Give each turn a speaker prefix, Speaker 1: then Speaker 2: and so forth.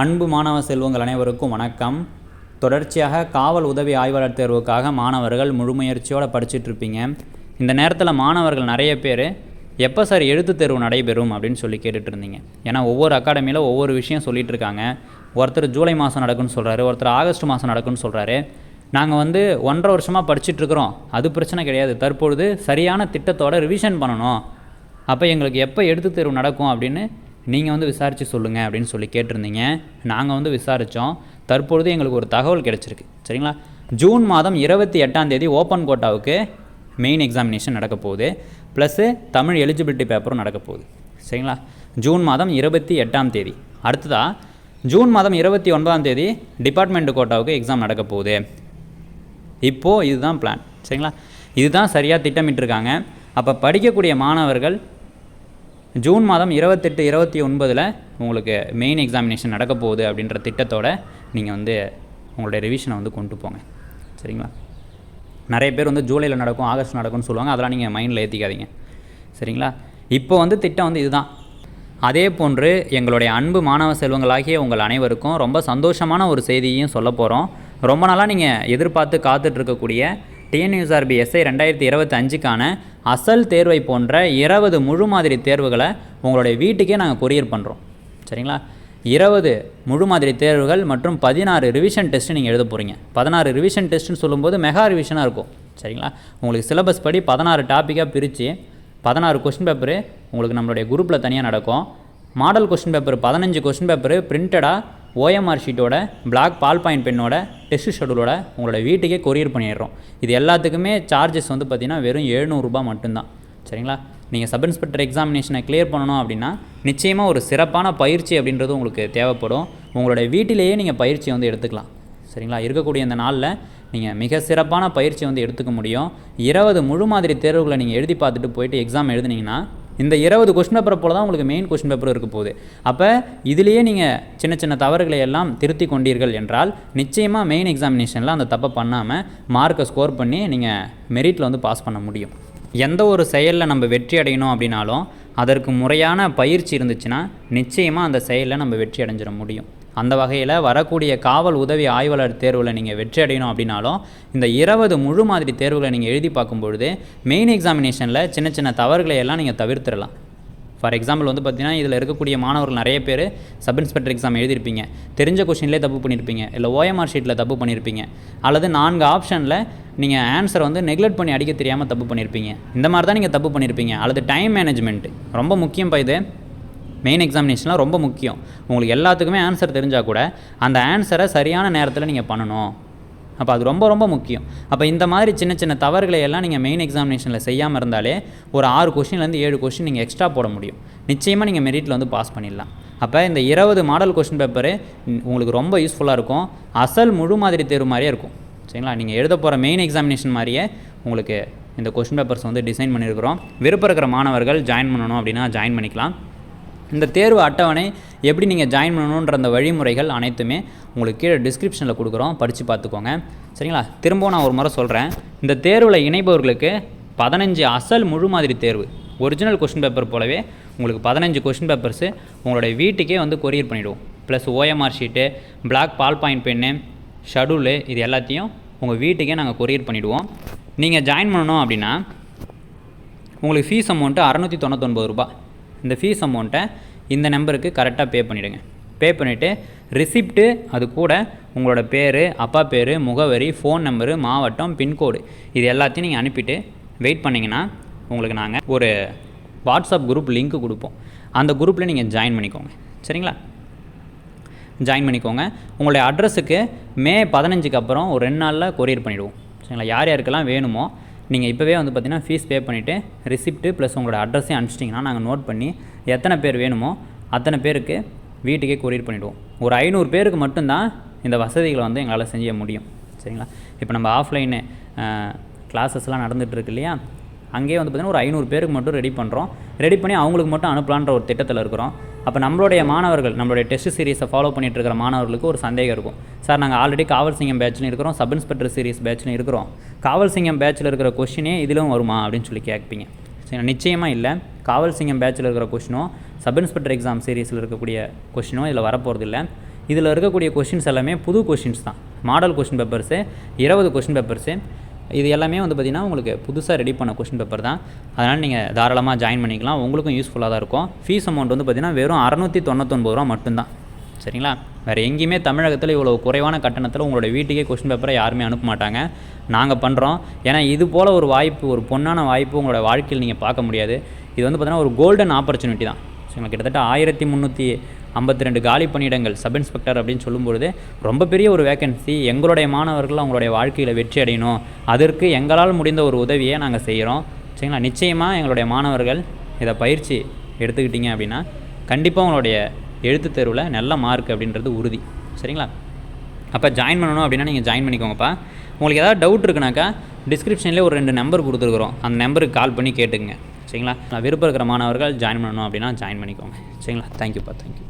Speaker 1: அன்பு மாணவ செல்வங்கள் அனைவருக்கும் வணக்கம். தொடர்ச்சியாக காவல் உதவி ஆய்வாளர் தேர்வுக்காக மாணவர்கள் முழுமுயற்சியோடு படிச்சுட்டு இருப்பீங்க. இந்த நேரத்தில் மாணவர்கள் நிறைய பேர் எப்போ சார் எழுத்துத் தேர்வு நடைபெறும் அப்படின்னு சொல்லி கேட்டுட்டு இருந்தீங்க. ஏன்னா ஒவ்வொரு அகாடமியில் ஒவ்வொரு விஷயம் சொல்லிட்டு இருக்காங்க. ஒருத்தர் ஜூலை மாதம் நடக்குன்னு சொல்கிறாரு ஒருத்தர் ஆகஸ்ட் மாதம் நடக்குன்னு சொல்கிறாரு நாங்கள் வந்து ஒன்றரை வருஷமாக படிச்சுட்ருக்குறோம் அது பிரச்சனை கிடையாது. தற்பொழுது சரியான திட்டத்தோட ரிவிஷன் பண்ணணும். அப்போ எங்களுக்கு எப்போ எழுத்துத் தேர்வு நடக்கும் அப்படின்னு நீங்கள் வந்து விசாரித்து சொல்லுங்கள் அப்படின்னு சொல்லி கேட்டிருந்தீங்க. நாங்கள் வந்து விசாரித்தோம் தற்பொழுது எங்களுக்கு ஒரு தகவல் கிடச்சிருக்கு. சரிங்களா? ஜூன் மாதம் இருபத்தி எட்டாம் தேதி ஓப்பன் கோட்டாவுக்கு மெயின் எக்ஸாமினேஷன் நடக்க போகுது. ப்ளஸ்ஸு தமிழ் எலிஜிபிலிட்டி பேப்பரும் நடக்க போகுது. சரிங்களா? ஜூன் மாதம் இருபத்தி எட்டாம் தேதி. அடுத்ததாக ஜூன் மாதம் இருபத்தி ஒன்பதாம் தேதி டிபார்ட்மெண்ட் கோட்டாவுக்கு எக்ஸாம் நடக்க போகுது. இப்போது இதுதான் பிளான் சரிங்களா? இதுதான் சரியாக திட்டமிட்டிருக்காங்க. அப்போ படிக்கக்கூடிய மாணவர்கள் ஜூன் மாதம் இருபத்தெட்டு இருபத்தி ஒன்பதில் உங்களுக்கு மெயின் எக்ஸாமினேஷன் நடக்க போகுது அப்படின்ற திட்டத்தோட நீங்கள் வந்து உங்களுடைய ரிவிஷனை வந்து கொண்டு போங்க. சரிங்களா? நிறைய பேர் வந்து ஜூலையில் நடக்கும் ஆகஸ்ட் நடக்கும்னு சொல்லுவாங்க. அதெல்லாம் நீங்கள் மைண்டில் ஏற்றிக்காதீங்க சரிங்களா? இப்போ வந்து திட்டம் வந்து இதுதான். அதே போன்று எங்களுடைய அன்பு மாணவ செல்வங்களாகிய உங்கள் அனைவருக்கும் ரொம்ப சந்தோஷமான ஒரு செய்தியையும் சொல்ல போகிறோம் ரொம்ப நாளாக நீங்கள் எதிர்பார்த்து காத்துட்ருக்கக்கூடிய டிஎன்யூஎஸ்ஆர்பி எஸ்ஐ ரெண்டாயிரத்தி இருபத்தி அஞ்சுக்கான அசல் தேர்வை போன்ற இருபது முழு மாதிரி தேர்வுகளை உங்களுடைய வீட்டுக்கே நாங்கள் கொரியர் பண்ணுறோம் சரிங்களா? இருபது முழு மாதிரி தேர்வுகள் மற்றும் பதினாறு ரிவிஷன் டெஸ்ட் நீங்கள் எழுத போகிறீங்க பதினாறு ரிவிஷன் டெஸ்ட்னு சொல்லும்போது மெகா ரிவிஷனாக இருக்கும். சரிங்களா? உங்களுக்கு சிலபஸ் படி பதினாறு டாப்பிக்காக பிரித்து பதினாறு கொஸ்டின் பேப்பரு உங்களுக்கு நம்மளுடைய குரூப்பில் தனியாக நடக்கும். மாடல் கொஸ்டின் பேப்பர் பதினஞ்சு கொஸ்டின் பேப்பரு பிரிண்டடாக ஓஎம்ஆர் ஷீட்டோட பிளாக் பால் பாயிண்ட் பெண்ணோட டெஸ்ட் ஷெடியூலோட உங்களோட வீட்டுக்கே கொரியர் பண்ணிடுறோம். இது எல்லாத்துக்குமே சார்ஜஸ் வந்து பார்த்திங்கன்னா வெறும் எழுநூறுபா மட்டும்தான். சரிங்களா? நீங்கள் சப் இன்ஸ்பெக்டர் எக்ஸாமினேஷனை கிளியர் பண்ணணும் அப்படின்னா நிச்சயமாக ஒரு சிறப்பான பயிற்சி அப்படின்றது உங்களுக்கு தேவைப்படும். உங்களுடைய வீட்டிலேயே நீங்கள் பயிற்சியை வந்து எடுத்துக்கலாம். சரிங்களா? இருக்கக்கூடிய இந்த நாளில் நீங்கள் மிக சிறப்பான பயிற்சி வந்து எடுத்துக்க முடியும். இருபது முழு மாதிரி தேர்வுகளை நீங்கள் எழுதி பார்த்துட்டு போயிட்டு எக்ஸாம் எழுதுனீங்கன்னா இந்த இருபது கொஸ்டின் பேப்பரை போல தான் உங்களுக்கு மெயின் கொஸ்டின் பேப்பர் இருக்க போகுது. அப்போ இதுலேயே நீங்கள் சின்ன சின்ன தவறுகளை எல்லாம் திருத்தி கொண்டீர்கள் என்றால் நிச்சயமாக மெயின் எக்ஸாமினேஷனில் அந்த தப்பை பண்ணாமல் மார்க்கை ஸ்கோர் பண்ணி நீங்கள் மெரிட்டில் வந்து பாஸ் பண்ண முடியும். எந்த ஒரு செயலில் நம்ம வெற்றி அடையணும் அப்படின்னாலும் அதற்கு முறையான பயிற்சி இருந்துச்சுன்னா நிச்சயமாக அந்த செயலில் நம்ம வெற்றி அடைஞ்சிட முடியும். அந்த வகையில் வரக்கூடிய காவல் உதவி ஆய்வாளர் தேர்வில் நீங்கள் வெற்றி அடையணும் அப்படின்னாலும் இந்த இருபது முழு மாதிரி தேர்வுகளை நீங்கள் எழுதி பார்க்கும்பொழுது மெயின் எக்ஸாமினேஷனில் சின்ன சின்ன தவறுகளை எல்லாம் நீங்கள் தவிர்த்திடலாம். ஃபார் எக்ஸாம்பிள் வந்து பார்த்தீங்கன்னா இதில் இருக்கக்கூடிய மாணவர்கள் நிறைய பேர் சப் இன்ஸ்பெக்டர் எக்ஸாம் எழுதியிருப்பீங்க. தெரிஞ்ச கொஷின்லேயே தப்பு பண்ணியிருப்பீங்க. இல்லை ஓஎம்ஆர் ஷீட்டில் தப்பு பண்ணியிருப்பீங்க. அல்லது நான்கு ஆப்ஷனில் நீங்கள் ஆன்சர் வந்து நெக்லெக்ட் பண்ணி அடிக்க தெரியாமல் தப்பு பண்ணியிருப்பீங்க. இந்த மாதிரி தான் நீங்கள் தப்பு பண்ணியிருப்பீங்க. அல்லது டைம் மேனேஜ்மெண்ட் ரொம்ப முக்கியம் பா இது. மெயின் எக்ஸாமினேஷன்லாம் ரொம்ப முக்கியம். உங்களுக்கு எல்லாத்துக்குமே ஆன்சர் தெரிஞ்சால் கூட அந்த ஆன்சரை சரியான நேரத்தில் நீங்கள் பண்ணணும். அப்போ அது ரொம்ப ரொம்ப முக்கியம். அப்போ இந்த மாதிரி சின்ன சின்ன தவறுகளை எல்லாம் நீங்கள் மெயின் எக்ஸாமினேஷனில் செய்யாமல் இருந்தாலே ஒரு ஆறு கொஷின்லேருந்து ஏழு கொஷின் நீங்கள் எக்ஸ்ட்ரா போட முடியும். நிச்சயமாக நீங்கள் மெரிட்டில் வந்து பாஸ் பண்ணிடலாம். அப்போ இந்த இருபது மாடல் கொஷின் பேப்பரு உங்களுக்கு ரொம்ப யூஸ்ஃபுல்லாக இருக்கும். அசல் முழு மாதிரி தேர்வு மாதிரியே இருக்கும். சரிங்களா? நீங்கள் எழுத போகிற மெயின் எக்ஸாமினேஷன் மாதிரியே உங்களுக்கு இந்த கொஷின் பேப்பர்ஸ் வந்து டிசைன் பண்ணியிருக்கிறோம். விருப்பம் இருக்கிற மாணவர்கள் ஜாயின் பண்ணணும் அப்படின்னா ஜாயின் பண்ணிக்கலாம். இந்த தேர்வு அட்டவணை எப்படி நீங்கள் ஜாயின் பண்ணணுன்ற அந்த வழிமுறைகள் அனைத்துமே உங்களுக்கு கீழே டிஸ்கிரிப்ஷனில் கொடுக்குறோம். படித்து பார்த்துக்கோங்க. சரிங்களா? திரும்பவும் நான் ஒரு முறை சொல்கிறேன் இந்த தேர்வில் இணைபவர்களுக்கு பதினஞ்சு அசல் முழு மாதிரி தேர்வு. ஒரிஜினல் கொஷின் பேப்பர் போலவே உங்களுக்கு பதினஞ்சு கொஷின் பேப்பர்ஸு உங்களுடைய வீட்டுக்கே வந்து கொரியர் பண்ணிவிடுவோம் plus OMR sheet black ball point pen schedule இது எல்லாத்தையும் உங்கள் வீட்டுக்கே நாங்கள் கொரியர் பண்ணிவிடுவோம் நீங்கள் ஜாயின் பண்ணணும் அப்படின்னா உங்களுக்கு ஃபீஸ் அமௌண்ட்டு அறநூற்றி தொண்ணூத்தொன்பது ரூபாய். இந்த ஃபீஸ் அமௌண்ட்டை இந்த நம்பருக்கு கரெக்டாக பே பண்ணிவிடுங்க பே பண்ணிவிட்டு ரிசிப்ட்டு அது கூட உங்களோட பேர் அப்பா பேர் முகவரி ஃபோன் நம்பரு மாவட்டம் பின்கோடு இது எல்லாத்தையும் நீங்கள் அனுப்பிட்டு வெயிட் பண்ணிங்கன்னா உங்களுக்கு நாங்கள் ஒரு வாட்ஸ்அப் குரூப் லிங்க் கொடுப்போம். அந்த குரூப்பில் நீங்கள் ஜாயின் பண்ணிக்கோங்க. சரிங்களா? ஜாயின் பண்ணிக்கோங்க. உங்களுடைய அட்ரஸுக்கு மே பதினஞ்சுக்கு அப்புறம் ஒரு ரெண்டு நாளில் கொரியர் பண்ணிவிடுவோம் சரிங்களா? யார் யாருக்கெல்லாம் வேணுமோ நீங்கள் இப்போவே வந்து பார்த்தீங்கன்னா ஃபீஸ் பே பண்ணிவிட்டு ரிசிப்ட்டு ப்ளஸ் உங்களோட அட்ரஸையும் அனுப்பிச்சிட்டிங்கன்னா நாங்கள் நோட் பண்ணி எத்தனை பேர் வேணுமோ அத்தனை பேருக்கு வீட்டுக்கே கொரியர் பண்ணிவிடுவோம் ஒரு ஐநூறு பேருக்கு மட்டும்தான் இந்த வசதிகளை வந்து எங்களால் செஞ்ச முடியும். சரிங்களா? இப்போ நம்ம ஆஃப்லைனு கிளாஸஸ்லாம் நடந்துகிட்டு இருக்கு இல்லையா? அங்கேயே வந்து பார்த்திங்கன்னா ஒரு ஐநூறு பேருக்கு மட்டும் ரெடி பண்ணுறோம் ரெடி பண்ணி அவங்களுக்கு மட்டும் அனுப்பலான்ற ஒரு திட்டத்தில் இருக்கிறோம். அப்போ நம்மளுடைய மாணவர்கள் நம்மளுடைய டெஸ்ட் சீரிஸை ஃபாலோ பண்ணிட்டு இருக்கிற மாணவர்களுக்கு ஒரு சந்தேகம் இருக்கும். சார் நாங்கள் ஆல்ரெடி காவல் சிங்கம் பேட்ச்லையும் இருக்கிறோம் சப் இன்ஸ்பெக்டர் சீரிஸ் பேட்ச்லையும் இருக்கிறோம். காவல் சிங்கம் பேட்ச்சில் இருக்கிற கொஷினே இதிலும் வருமா அப்படின்னு சொல்லி கேட்பீங்க. சரி நிச்சயமாக இல்லை. காவல் சிங்கம் பேட்சில் இருக்கிற கொஷினும் சப் இன்ஸ்பெக்டர் எக்ஸாம் சீரீஸில் இருக்கக்கூடிய கொஷினும் இதில் வரப்போகிறது இல்லை. இதில் இருக்கக்கூடிய கொஷின்ஸ் எல்லாமே புது கொஷின்ஸ் தான். மாடல் கொஷின் பேப்பர்ஸு இருபது கொஷின் பேப்பர்ஸு இது எல்லாமே வந்து பார்த்திங்கன்னா உங்களுக்கு புதுசாக ரெடி பண்ண கொஷின் பேப்பர் தான். அதனால் நீங்கள் தாராளமாக ஜாயின் பண்ணிக்கலாம். உங்களுக்கும் யூஸ்ஃபுல்லாக தான் இருக்கும். ஃபீஸ் அமௌண்ட் வந்து பார்த்திங்கன்னா வெறும் அறநூற்றி தொண்ணூத்தொன்பது ரூபா மட்டும்தான். சரிங்களா? வேறு எங்கேயுமே தமிழகத்தில் இவ்வளோ குறைவான கட்டணத்தில் உங்களோட வீட்டுக்கே கொஷின் பேப்பரை யாருமே அனுப்ப மாட்டாங்க. நாங்கள் பண்ணுறோம் ஏன்னா இது போல் ஒரு வாய்ப்பு ஒரு பொன்னான வாய்ப்பு உங்களோட வாழ்க்கையில் நீங்கள் பார்க்க முடியாது. இது வந்து பார்த்திங்கன்னா ஒரு கோல்டன் ஆப்பர்ச்சுனிட்டி தான். சரிங்களா? கிட்டத்தட்ட ஆயிரத்தி முந்நூற்றி ஐம்பத்தி ரெண்டு காலி பணியிடங்கள் சப் இன்ஸ்பெக்டர் அப்படின்னு சொல்லும்பொழுது ரொம்ப பெரிய ஒரு வேகன்சி எங்களுடைய மாணவர்கள் அவங்களுடைய வாழ்க்கையில் வெற்றி அடையணும். அதற்கு எங்களால் முடிந்த ஒரு உதவியை நாங்கள் செய்கிறோம் சரிங்களா? நிச்சயமாக எங்களுடைய மாணவர்கள் இதை பயிற்சி எடுத்துக்கிட்டீங்க அப்படின்னா கண்டிப்பாக உங்களுடைய எழுத்துத் தேர்வில் நல்ல மார்க் அப்படின்றது உறுதி. சரிங்களா? அப்போ ஜாயின் பண்ணணும் அப்படின்னா நீங்கள் ஜாயின் பண்ணிக்கோங்கப்பா. உங்களுக்கு ஏதாவது டவுட் இருக்குனாக்கா டிஸ்கிரிப்ஷன்லேயே ஒரு ரெண்டு நம்பர் கொடுத்துருக்குறோம். அந்த நம்பருக்கு கால் பண்ணி கேட்டுங்க சரிங்களா? நான் விருப்பம் இருக்கிற மாணவர்கள் ஜாயின் பண்ணணும் அப்படின்னா ஜாயின் பண்ணிக்கோங்க. சரிங்களா? தேங்க்யூப்பா தேங்க்யூ